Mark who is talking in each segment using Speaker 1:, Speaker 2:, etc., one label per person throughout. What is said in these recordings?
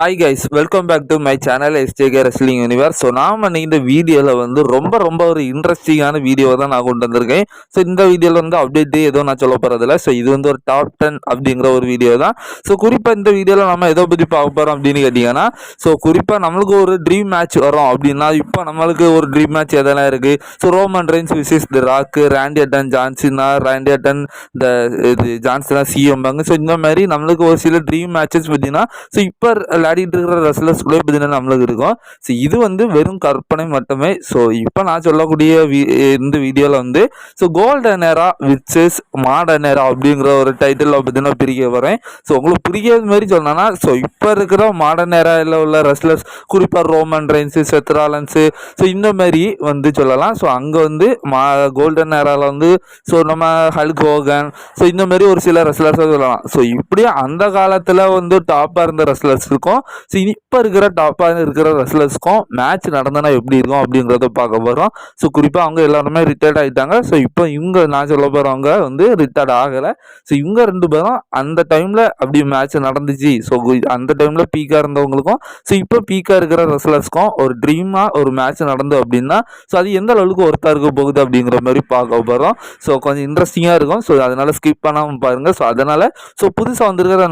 Speaker 1: Hi guys welcome back to my channel SJK wrestling universe so நாம் இந்த வீடியோவில் வந்து ரொம்ப ரொம்ப ஒரு இன்ட்ரெஸ்டிங்கான வீடியோ தான் நான் கொண்டு வந்திருக்கேன். ஸோ இந்த வீடியோவில் வந்து அப்டேட் எதுவும் நான் சொல்ல போகிறதில்ல ஸோ இது வந்து ஒரு டாப் டென் அப்படிங்கிற ஒரு வீடியோ தான். ஸோ குறிப்பாக இந்த வீடியோவில் நம்ம எதை பற்றி பார்க்க போகிறோம் அப்படின்னு கேட்டிங்கன்னா ஸோ குறிப்பாக நம்மளுக்கு ஒரு ட்ரீம் மேட்ச் வரும் அப்படின்னா இப்போ நம்மளுக்கு ஒரு ட்ரீம் மேட்ச் எதெல்லாம் இருக்குது so Roman Reigns versus the Rock Randy Orton John Cena Randy Orton இந்த இது ஜான்சினா சிஎம்பாங்க ஸோ இந்த மாதிரி நம்மளுக்கு ஒரு சில ட்ரீம் மேட்சஸ் பார்த்தீங்கன்னா ஸோ இப்போ விளையாடிட்டு இருக்கிற ரெஸ்லர்ஸ் கூட பார்த்தீங்கன்னா நம்மளுக்கு இருக்கும். ஸோ இது வந்து வெறும் கற்பனை மட்டுமே. ஸோ இப்போ நான் சொல்லக்கூடிய வீ இந்த வீடியோவில் வந்து so golden era versus modern era அப்படிங்கிற ஒரு டைட்டிலில் பார்த்தீங்கன்னா பிரிக்க வரேன் ஸோ உங்களுக்கு பிரிக்காத மாதிரி சொன்னேன்னா ஸோ இப்போ இருக்கிற மாடர்ன் நேராவில் உள்ள ரெஸ்லர்ஸ் குறிப்பாக ரோமன் ரெயின்ஸு செத்ராலன்ஸு ஸோ இந்த மாதிரி வந்து சொல்லலாம். ஸோ அங்கே வந்து மா கோல்டன் நேராவில் வந்து ஸோ நம்ம ஹல்க் ஹோகன் ஸோ இந்த மாதிரி ஒரு சில ரெஸ்லர்ஸாக சொல்லலாம். ஸோ இப்படியே அந்த காலத்தில் வந்து டாப்பாக இருந்த ரெஸ்லர்ஸ் இருக்கும் ஸோ இப்போ இருக்கிற டாப்பாக இருக்கிற ரெஸ்லர்ஸ்க்கும் மேட்ச் நடந்தனா எப்படி இருக்கும் அப்படிங்கிறத பார்க்க போகிறோம் ஸோ குறிப்பாக அவங்க எல்லாருமே ரிட்டையர்ட் ஆகிட்டாங்க ஸோ இப்போ இவங்க நான் சொல்ல போகிறவங்க வந்து ரிட்டையர்ட் ஆகலை. ஸோ இவங்க ரெண்டு பேரும் அந்த டைமில் அப்படி மேட்ச் நடந்துச்சு. ஸோ அந்த டைமில் பீக்காக இருந்தவங்களுக்கும் ஸோ இப்போ பீக்காக இருக்கிற ரெஸ்லர்ஸ்க்கும் ஒரு ட்ரீமாக ஒரு மேட்ச் நடந்து அப்படின்னா ஸோ அது எந்த அளவுக்கு ஒருத்தா இருக்க போகுது அப்படிங்கிற மாதிரி பார்க்க போகிறோம் ஸோ கொஞ்சம் இன்ட்ரெஸ்டிங்காக இருக்கும். ஸோ அதனால் ஸ்கிப் பண்ணாமல் பாருங்கள் ஸோ அதனால் ஸோ புதுசாக வந்திருக்கிற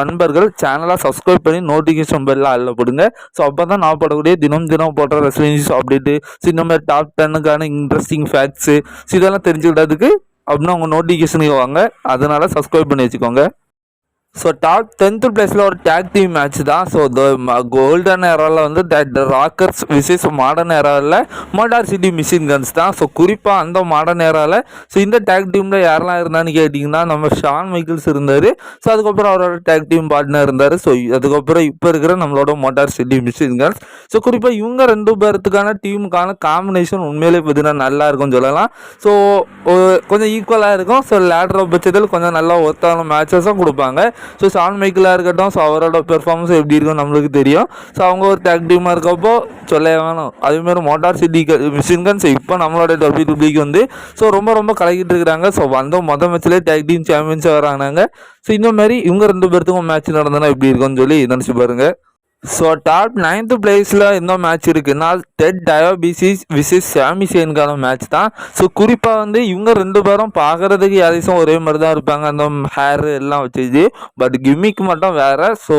Speaker 1: நண்பர்கள் சேனலாக சப்ஸ்கிரைப் பண்ணி நோட் நோட்டிஃபிகேஷன் பெல்லாம் அதில் போடுங்க. ஸோ அப்போ தான் நான் போடக்கூடிய தினம் தினம் போடுற ரெஸ்லிங்ஸ் அப்டேட்டு ஸோ இந்த மாதிரி டாப் டென்னுக்கான இன்ட்ரெஸ்டிங் ஃபேக்ட்ஸு ஸோ இதெல்லாம் தெரிஞ்சுக்கிட்டதுக்கு அப்படின்னா உங்கள் நோட்டிஃபிகேஷனுக்கு வாங்க. அதனால் சப்ஸ்கிரைப் பண்ணி வச்சுக்கோங்க. ஸோ டாப் டென்த்து பிளேஸில் ஒரு டேக் டீம் மேட்ச் தான். ஸோ கோல்டன் ஏராவில் வந்து தட் ராக்கர்ஸ் விசேஷ மாடர்ன் ஏராவில் மோட்டார் சிட்டி மிஷின் கன்ஸ் தான். ஸோ குறிப்பாக அந்த மாடர்ன் ஏராவில் ஸோ இந்த டேக் டீமில் யாரெல்லாம் இருந்தான்னு கேட்டிங்கன்னா நம்ம ஷான் மைக்கிள்ஸ் இருந்தார். ஸோ அதுக்கப்புறம் அவரோட டேக் டீம் பார்ட்னர் இருந்தார். ஸோ அதுக்கப்புறம் இப்போ இருக்கிற நம்மளோட Motor City Machine Guns so குறிப்பாக இவங்க ரெண்டு பேர்த்துக்கான டீமுக்கான காம்பினேஷன் உண்மையிலே பார்த்தீங்கன்னா நல்லா இருக்கும்னு சொல்லலாம். ஸோ கொஞ்சம் ஈக்குவலாக இருக்கும். ஸோ லேட்ரு பட்சத்தில் கொஞ்சம் நல்லா ஒத்தான மேட்சஸும் கொடுப்பாங்க. ஸோ சான் மைக்கிளாக இருக்கட்டும் ஸோ அவரோட பெர்ஃபார்மன்ஸ் எப்படி இருக்கும் நம்மளுக்கு தெரியும். ஸோ அவங்க ஒரு டேக் டீமாக இருக்கப்போ சொல்ல வேணும். அதேமாதிரி மோட்டார் சிட்டி மிஷின் இப்போ நம்மளோட டபிள்யூ டபிள்யூக்கு வந்து ஸோ ரொம்ப ரொம்ப கலக்கிட்டு இருக்கிறாங்க. ஸோ வந்த மொதல் மேட்ச்லேயே டேக் டீம் சாம்பியன்ஸாக வராங்க ஸோ இந்த மாதிரி இவங்க ரெண்டு பேர்த்துக்கும் மேட்ச் நடந்தனா எப்படி இருக்கும்னு சொல்லி நினச்சி பாருங்கள் ஸோ டாப் நைன்த்து பிளேஸில் என்ன மேட்ச் இருக்குன்னா டெட் டயோபிசிஸ் விசிஸ் சாமி சேனுக்கான மேட்ச் தான். ஸோ குறிப்பாக வந்து இவங்க ரெண்டு பேரும் பார்க்குறதுக்கு யாரையும் ஒரே மாதிரி தான் இருப்பாங்க. அந்த ஹேர் எல்லாம் வச்சுச்சு பட் கிம்மிக் மட்டும் வேறு. ஸோ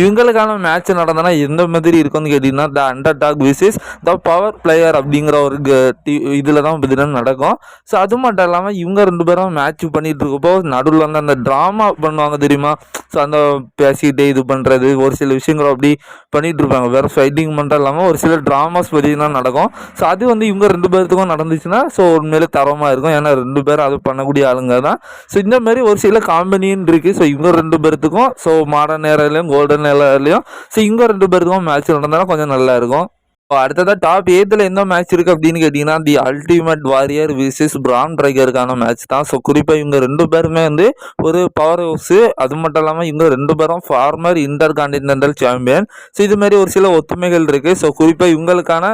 Speaker 1: இவங்களுக்கான மேட்ச் நடந்தனா எந்த மாதிரி இருக்கும்னு கேட்டிங்கன்னா the underdog versus the power player அப்படிங்கிற ஒரு இதில் தான் பார்த்தீங்கன்னா நடக்கும். ஸோ அது மட்டும் இல்லாமல் இவங்க ரெண்டு பேரும் மேட்ச் பண்ணிகிட்டு இருக்கப்போ நடுவில் வந்து அந்த ட்ராமா பண்ணுவாங்க தெரியுமா? ஸோ அந்த பேசிக்கிட்டே இது பண்ணுறது ஒரு சில விஷயங்கள் அப்படி பண்ணிகிட்டு இருப்பாங்க வேறு ஃபைட்டிங் மட்டும் இல்லாமல் ஒரு சில ட்ராமாஸ் பார்த்தீங்கன்னா நடக்கும். ஸோ அது வந்து இவங்க ரெண்டு பேர்த்துக்கும் நடந்துச்சுன்னா ஸோ உண்மையிலே தரமாக இருக்கும். ஏன்னா ரெண்டு பேரும் அது பண்ணக்கூடிய ஆளுங்க தான். ஸோ இந்த மாதிரி ஒரு சில காம்பெனின்னு இருக்குது ஸோ இவங்க ரெண்டு பேர்த்துக்கும் ஸோ மாடர்ன் நேரிலையும் கோல்டன் நேரிலையும் ஸோ இவங்க ரெண்டு பேர்த்துக்கும் மேட்ச் நடந்தாலும் கொஞ்சம் நல்லாயிருக்கும் அடுத்ததாக டாப் ஏத்தில் என்ன மேட்ச் இருக்குது அப்படின்னு கேட்டிங்கன்னா the ultimate warrior versus Bron ட்ரைகருக்கான match தான். ஸோ குறிப்பாக இவங்க ரெண்டு பேருமே வந்து ஒரு பவர் ஹவுஸு அது மட்டும் இல்லாமல் இவங்க ரெண்டு பேரும் former intercontinental champion so இது மாதிரி ஒரு சில ஒத்துமைகள் இருக்குது ஸோ குறிப்பாக இவங்களுக்கான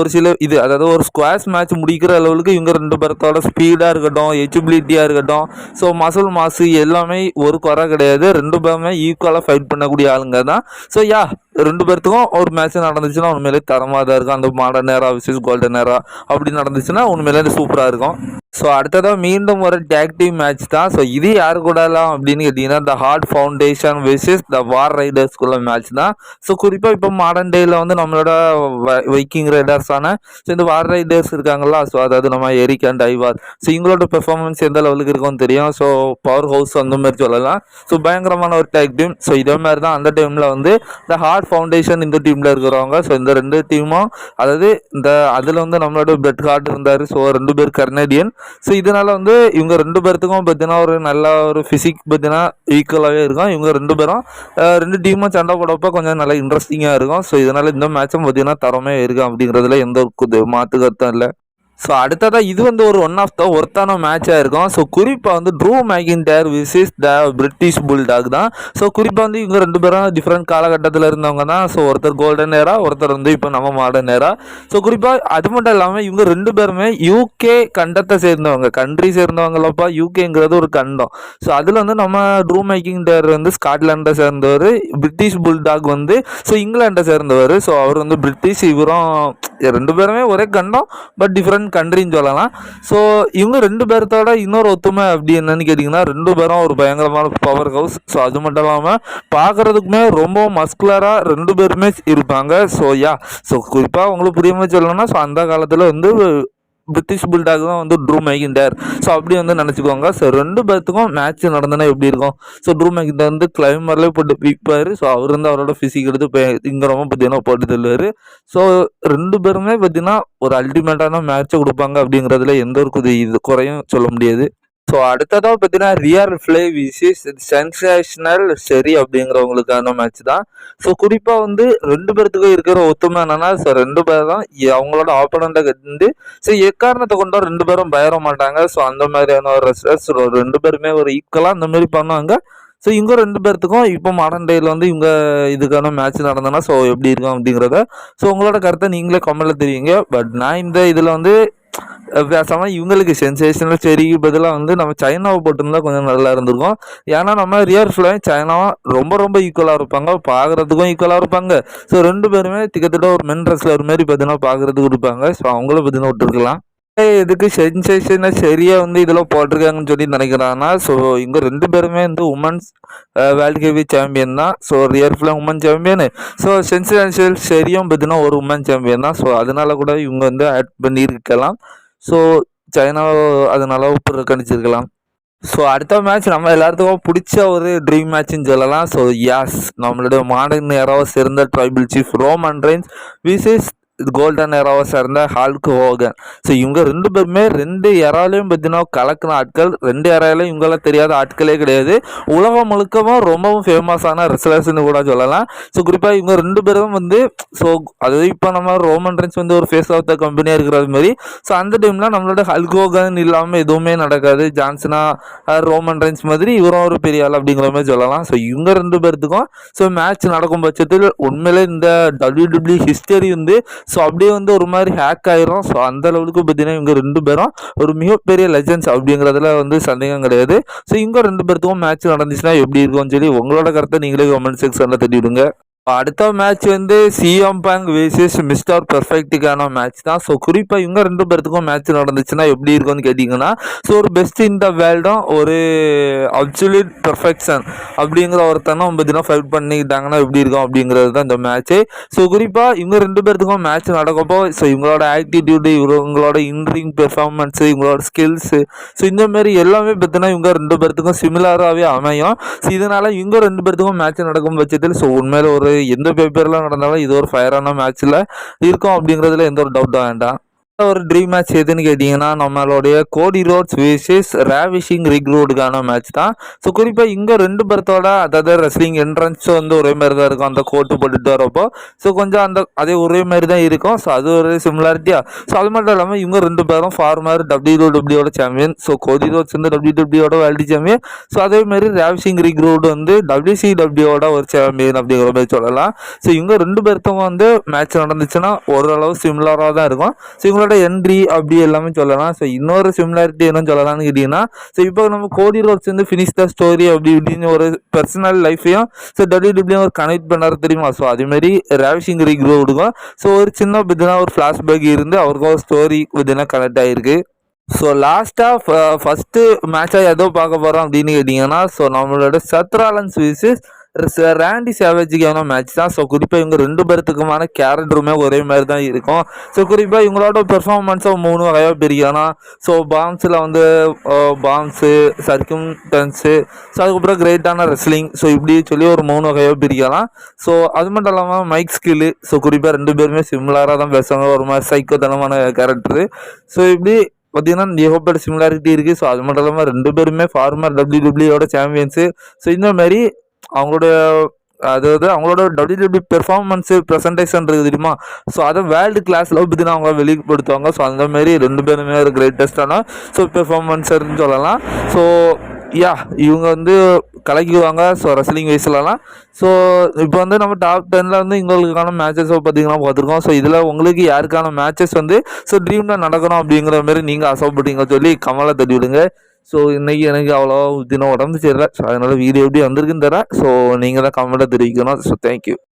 Speaker 1: ஒரு சில இது அதாவது ஒரு ஸ்குவாஷ் மேட்ச் முடிக்கிற அளவுக்கு இவங்க ரெண்டு பேர்த்தோட ஸ்பீடாக இருக்கட்டும் எஜிபிலிட்டியாக இருக்கட்டும் ஸோ மசல் மாசு எல்லாமே ஒரு குறை கிடையாது. ரெண்டு பேருமே ஈக்குவலாக ஃபைட் பண்ணக்கூடிய ஆளுங்க தான். ஸோ யா ரெண்டு பேர்த்துக்கும் ஒரு மேட்ச் நடந்துச்சுன்னா உண்மையிலே தரமாக தான் இருக்கும். அந்த மாடர்ன் நேரா விசஸ் கோல்டன் நேரா அப்படி நடந்துச்சுன்னா உண்மையிலே சூப்பராக இருக்கும். ஸோ அடுத்ததாக மீண்டும் ஒரு டேக் டீம் மேட்ச் தான். ஸோ இது யார் கூடலாம் அப்படின்னு கேட்டிங்கன்னா the Hart Foundation versus the war ரைடர்ஸ்குள்ள match தான். ஸோ குறிப்பாக இப்போ மாடர்ன் டேயில் வந்து நம்மளோட வைக்கிங் ரைடர்ஸான ஸோ இந்த வார் ரைடர்ஸ் இருக்காங்களா ஸோ அதாவது நம்ம எரிக் அண்ட் ஐவார் ஸோ இவங்களோட பெர்ஃபார்மன்ஸ் எந்த லெவலுக்கு இருக்கும்னு தெரியும். ஸோ பவர் ஹவுஸ் அந்த மாதிரி சொல்லலாம். ஸோ பயங்கரமான ஒரு டேக் டீம் ஸோ இதே மாதிரி தான் அந்த டைமில் வந்து த ஹார்ட் ஃபவுண்டேஷன் இந்த டீமில் இருக்கிறவங்க. ஸோ இந்த ரெண்டு டீமும் அதாவது இந்த அதில் வந்து நம்மளோட பெட் ஹார்ட் இருந்தார். ஸோ ரெண்டு பேர் கர்னேடியன் ஸோ இதனால் வந்து இவங்க ரெண்டு பேர்த்துக்கும் பார்த்தீங்கன்னா ஒரு நல்ல ஒரு ஃபிசிக் பார்த்தீங்கன்னா ஈக்குவலாகவே இருக்கும். இவங்க ரெண்டு பேரும் ரெண்டு டீமும் சண்டை போடப்போ கொஞ்சம் நல்லா இன்ட்ரெஸ்டிங்காக இருக்கும். ஸோ இதனால் இந்த மேட்சும் பார்த்தீங்கன்னா தரமே இருக்கும் அப்படிங்கிறதுல எந்த ஒரு மாற்று கருத்தும் இல்லை. ஸோ அடுத்ததாக இது வந்து ஒரு ஒன் ஆஃப் த ஒர்த்தான மேட்சாக இருக்கும். ஸோ குறிப்பாக வந்து Drew McIntyre versus the British Bulldog தான். ஸோ குறிப்பாக வந்து இவங்க ரெண்டு பேரும் டிஃப்ரெண்ட் காலகட்டத்தில் இருந்தவங்க தான். ஸோ ஒருத்தர் கோல்டன் நேரா ஒருத்தர் வந்து இப்போ நம்ம மாடர்ன் நேரா ஸோ குறிப்பாக அது மட்டும் இல்லாமல் இவங்க ரெண்டு பேருமே யூகே கண்டத்தை சேர்ந்தவங்க கண்ட்ரி சேர்ந்தவங்களப்பா யூகேங்கிறது ஒரு கண்டம். ஸோ அதில் வந்து நம்ம ட்ரூ மேக்கிங் டேர் வந்து ஸ்காட்லாண்டை சேர்ந்தவர் பிரிட்டிஷ் புல்டாக் வந்து ஸோ இங்கிலாண்டை சேர்ந்தவர். ஸோ அவர் வந்து பிரிட்டிஷ் இவரும் ரெண்டு பேருமே ஒரே கண்டம் பட் டிஃப்ரெண்ட் கண்ட்ரின்னு சொல்லலாம். ஸோ இவங்க ரெண்டு பேர்த்தோட இன்னொரு ஒத்துமை அப்படி என்னன்னு கேட்டிங்கன்னா ரெண்டு பேரும் ஒரு பயங்கரமான பவர் ஹவுஸ் ஸோ அது மட்டும் இல்லாமல் பார்க்குறதுக்குமே ரொம்ப மஸ்குலராக ரெண்டு பேருமே இருப்பாங்க. ஸோ யா ஸோ குறிப்பாக உங்களுக்கு புரியாமல் சொல்லணும்னா ஸோ அந்த காலத்தில் வந்து பிரிட்டிஷ் புல்டாக் தான் வந்து ட்ரூ மேகிண்டர் ஸோ அப்படி வந்து நினச்சிக்கோங்க. ஸோ ரெண்டு பேர்த்துக்கும் மேட்ச் நடந்தனா எப்படி இருக்கும்? ஸோ ட்ரூ மேகிண்டர் வந்து கிளைமர்லேயே போட்டு விற்பார் ஸோ அவர் வந்து அவரோட ஃபிசிக் எடுத்து இங்கே ரொம்ப பார்த்தீங்கன்னா போட்டு தள்ளுவார். ஸோ ரெண்டு பேருமே பார்த்தீங்கன்னா ஒரு அல்டிமேட்டான மேட்ச்சை கொடுப்பாங்க அப்படிங்கிறதுல எந்த ஒரு இது குறையும் சொல்ல முடியாது. ஸோ அடுத்ததாக பார்த்தீங்கன்னா ரியல் ஃப்ளே விசிஸ் சென்சேஷனல் சரி அப்படிங்கிறவங்களுக்கான மேட்ச் தான். ஸோ குறிப்பாக வந்து ரெண்டு பேர்த்துக்கும் இருக்கிற ஒத்துமை என்னன்னா ஸோ ரெண்டு பேர் தான் அவங்களோட ஆப்போனண்ட்டை கண்டு ஸோ எக்காரணத்தை கொண்டோ ரெண்டு பேரும் பயிர மாட்டாங்க. ஸோ அந்த மாதிரியான ஒரு ரெஸ்டர்ஸ் ரெண்டு பேருமே ஒரு ஈக்குவலாக அந்த மாதிரி பண்ணுவாங்க. ஸோ இவங்க ரெண்டு பேர்த்துக்கும் இப்போ மாடர்ன் டேயில் வந்து இவங்க இதுக்கான மேட்ச் நடந்ததுன்னா ஸோ எப்படி இருக்கும் அப்படிங்கிறத ஸோ உங்களோட கருத்தை நீங்களே கமெண்ட்டில் தெரியுங்க பட் நான் இந்த இதில் வந்து பேசாமல் இவங்களுக்கு சென்சேஷனல் செடிக்கு பதிலாக வந்து நம்ம சைனாவை போட்டிருந்தா கொஞ்சம் நல்லா இருந்திருக்கும். ஏன்னா நம்ம ரியல் ஃபுல்லாக சைனாவும் ரொம்ப ரொம்ப ஈக்குவலாக இருப்பாங்க. பார்க்குறதுக்கும் ஈக்குவலாக இருப்பாங்க. ஸோ ரெண்டு பேருமே கிட்டத்தட்ட ஒரு மென் ரெஸ்லர் மாதிரி பார்த்தீங்கன்னா பார்க்குறதுக்கு இருப்பாங்க. ஸோ அவங்கள பார்த்தீங்கன்னா விட்டுருக்கலாம் எதுக்கு சென்சேஷனை சரியாக வந்து இதில் போட்டிருக்காங்கன்னு சொல்லி நினைக்கிறாங்கன்னா ஸோ இங்கே ரெண்டு பேருமே வந்து உமன்ஸ் வேர்ல்டு கேவி சாம்பியன் தான். ஸோ ரியர் ஃபுல்லாக உமன் சாம்பியன் ஸோ சென்சிடென்ஷியல் சரியும் பார்த்தீங்கன்னா ஒரு உமன் சாம்பியன் தான். ஸோ அதனால கூட இவங்க வந்து ஆட் பண்ணியிருக்கலாம். ஸோ சைனா அதனால புறக்கணிச்சிருக்கலாம். ஸோ அடுத்த மேட்ச் நம்ம எல்லாத்துக்கும் பிடிச்ச ஒரு ட்ரீம் மேட்ச்னு சொல்லலாம். ஸோ யாஸ் நம்மளுடைய மாடர்ன் யாராவது சிறந்த tribal chief Roman Reigns versus golden ஏராவை சேர்ந்த ஹால்க் ஹோகன் ஸோ இவங்க ரெண்டு பேருமே ரெண்டு ஏராலையும் பார்த்தீங்கன்னா கலக்கின ஆட்கள். ரெண்டு ஏராலையும் இவங்களாம் தெரியாத ஆட்களே கிடையாது. உலகம் முழுக்கவும் ரொம்பவும் ஃபேமஸான ரெஸ்லர்ஸ்னு கூட சொல்லலாம். ஸோ குறிப்பாக இவங்க ரெண்டு பேரும் வந்து ஸோ அதாவது இப்போ நம்ம ரோமன் ரென்ஸ் வந்து ஒரு ஃபேஸ் ஆஃப் த கம்பெனியாக இருக்கிறது மாதிரி. ஸோ அந்த டைமில் நம்மளோட ஹல்கோகன் இல்லாமல் எதுவுமே நடக்காது. ஜான்சனா ரோமன் ரென்ஸ் மாதிரி இவரும் ஒரு பெரிய ஆள் அப்படிங்கிற மாதிரி சொல்லலாம். ஸோ இவங்க ரெண்டு பேர்த்துக்கும் ஸோ மேட்ச் நடக்கும் பட்சத்தில் உண்மையிலே இந்த டபிள்யூ ஹிஸ்டரி வந்து ஸோ அப்படியே வந்து ஒரு மாதிரி ஹேக் ஆயிரும். ஸோ அந்த லெவலுக்கு பார்த்தீங்கன்னா இவங்க ரெண்டு பேரும் ஒரு மிகப்பெரிய லெஜன்ஸ் அப்படிங்கிறதுல வந்து சந்தேகம் கிடையாது. ஸோ இவங்க ரெண்டு பேர்த்துக்கும் மேட்ச் நடந்துச்சுன்னா எப்படி இருக்கும்னு சொல்லி உங்களோட கருத்தை நீங்களே கமெண்ட் செக்ஷனில் தெரிவிடுங்க அடுத்த மேட்ச் வந்து சிஎம் பேங் வேசியஸ் மிஸ்டர் பெர்ஃபெக்ட்டுக்கான மேட்ச் தான். ஸோ குறிப்பாக இவங்க ரெண்டு பேர்த்துக்கும் மேட்ச் நடந்துச்சுன்னா எப்படி இருக்கும்னு கேட்டிங்கன்னா ஸோ ஒரு பெஸ்ட் இன் த வேர்ல்டும் ஒரு அப்சுலிட் பெர்ஃபெக்ஷன் அப்படிங்கிற ஒருத்தனும் தினம் ஃபைட் பண்ணிக்கிட்டாங்கன்னா எப்படி இருக்கும் அப்படிங்கிறது தான் இந்த மேட்ச்சு ஸோ குறிப்பாக இவங்க ரெண்டு பேர்த்துக்கும் மேட்ச் நடக்கப்போ ஸோ இவங்களோட ஆக்டிடியூடு இவங்களோட இன்ரிங் பெர்ஃபார்மன்ஸு இவங்களோட ஸ்கில்ஸு ஸோ இந்த மாதிரி எல்லாமே பார்த்தீங்கன்னா இவங்க ரெண்டு பேர்த்துக்கும் சிமிலராகவே அமையும். ஸோ இதனால் இவங்க ரெண்டு பேர்த்துக்கும் மேட்ச் நடக்கும் பட்சத்தில் ஸோ உண்மையில ஒரு எந்த பேப்பர்லாம் நடந்தாலும் இது ஒரு ஃபயரான மேட்ச்சில் இருக்கும் அப்படிங்கிறதுல எந்த ஒரு டவுட்டும் வேண்டாம். ஒரு ட்ரீம் மேட்ச் எதுன்னு கேட்டிங்கன்னா நம்மளுடைய Cody Rhodes versus Ravishing Rick ரோடுக்கான match தான். ஸோ குறிப்பாக இங்கே ரெண்டு பேர்த்தோட அதாவது ரெஸ்லிங் என்ட்ரன்ஸ் வந்து ஒரே மாதிரி தான் இருக்கும். அந்த கோட்டு போட்டுட்டு வரப்போ. ஸோ கொஞ்சம் அந்த அதே ஒரே மாதிரி தான் இருக்கும். ஸோ அது ஒரு சிமிலாரிட்டியாக ஸோ அது மட்டும் இல்லாமல் இவங்க ரெண்டு பேரும் former W W champion so Cody Rhodes வந்து W W world champion so அதே மாதிரி ரேவிஷிங் ரிக் ரோடு வந்து டபிள்யூசி டபிள்யூட ஒரு சாம்பியன் அப்படிங்கிற மாதிரி சொல்லலாம். ஸோ இவங்க ரெண்டு பேர்த்தவங்க வந்து மேட்ச் நடந்துச்சுன்னா ஓரளவு சிமிலராக தான் இருக்கும். ஸோ இவங்களோட என்ட்ரி அப்படி எல்லாமே சொல்லலாம். ஸோ இன்னொரு சிமிலாரிட்டி என்ன சொல்லலாம்னு கேட்டிங்கன்னா ஸோ இப்போ நம்ம கோடி ரோட்ஸ் வந்து ஃபினிஷ் த ஸ்டோரி அப்படி இப்படின்னு ஒரு பர்சனல் லைஃப்பையும் ஸோ டபிள்யூ டபிள்யூ ஒரு கனெக்ட் பண்ணார் தெரியுமா? ஸோ அதேமாரி ரேவிஷிங் ரிக் கொடுக்கும். ஸோ ஒரு சின்ன பிதுனா ஒரு ஃப்ளாஷ்பேக் இருந்து அவருக்கும் ஒரு ஸ்டோரி பிதுனா கனெக்ட் ஆகிருக்கு ஸோ லாஸ்ட்டாக ஃபஸ்ட்டு மேட்சாக எதோ பார்க்க போகிறோம் அப்படின்னு கேட்டிங்கன்னா ஸோ நம்மளோட சத்ராலன்ஸ் விசஸ் ரேண்டி சேவேஜுக்கான மேட்ச் தான். ஸோ குறிப்பாக இவங்க ரெண்டு பேர்த்துக்குமான கேரக்டருமே ஒரே மாதிரி தான் இருக்கும். ஸோ குறிப்பாக இவங்களோட பெர்ஃபார்மன்ஸை மூணு வகையாக பிரிக்கலாம் ஸோ பாம்ஸில் வந்து பாம்ஸு சர்க்கும் டன்ஸு ஸோ அதுக்கப்புறம் கிரேட்டான ரெஸ்லிங் ஸோ இப்படி சொல்லி ஒரு மூணு வகையாக பிரிக்கலாம். ஸோ அது மட்டும் இல்லாமல் மைக் ஸ்கில்லு ஸோ குறிப்பாக ரெண்டு பேருமே சிமிலராக தான் பேசுவாங்க. ஒரு மாதிரி சைக்கோத்தனமான கேரக்டரு ஸோ இப்படி பார்த்தீங்கன்னா ஏகப்பட்ட சிமிலாரிட்டி இருக்குது ஸோ அது மட்டும் இல்லாமல் ரெண்டு பேருமே former W W champions so இந்த மாதிரி அவங்களுடைய அதாவது அவங்களோட டபிள்யூடபிள்யூ பெர்ஃபார்மன்ஸு ப்ரெசன்டேஷன் இருக்குது தெரியுமா? ஸோ அதை வேர்ல்டு கிளாஸில் பார்த்தீங்கன்னா அவங்க வெளிப்படுத்துவாங்க. ஸோ அந்த மாதிரி ரெண்டு பேருமே ஒரு கிரேட்டஸ்டான ஸோ பெர்ஃபார்மன்ஸர்னு சொல்லலாம். ஸோ யா இவங்க வந்து கலக்கிடுவாங்க ஸோ ரெஸ்லிங் வைஸ்லலாம் ஸோ இப்போ வந்து நம்ம டாப் டெனில் வந்து எங்களுக்கான மேட்சஸ் பார்த்தீங்கன்னா பார்த்துருக்கோம். ஸோ இதில் உங்களுக்கு யாருக்கான மேட்சஸ் வந்து ஸோ ட்ரீமில் நடக்கணும் அப்படிங்கிற மாதிரி நீங்கள் ஆசைப்பட்டீங்க சொல்லி கமலை தட்டி விடுங்க. ஸோ இன்றைக்கி எனக்கு அவ்வளோ தினம் உடம்பு சரியில்லை. ஸோ அதனால் வீடியோ எப்படி வந்திருக்குன்னு தரேன் ஸோ நீங்கள் தான் கமெண்ட்டாக தெரிவிக்கணும். So thank you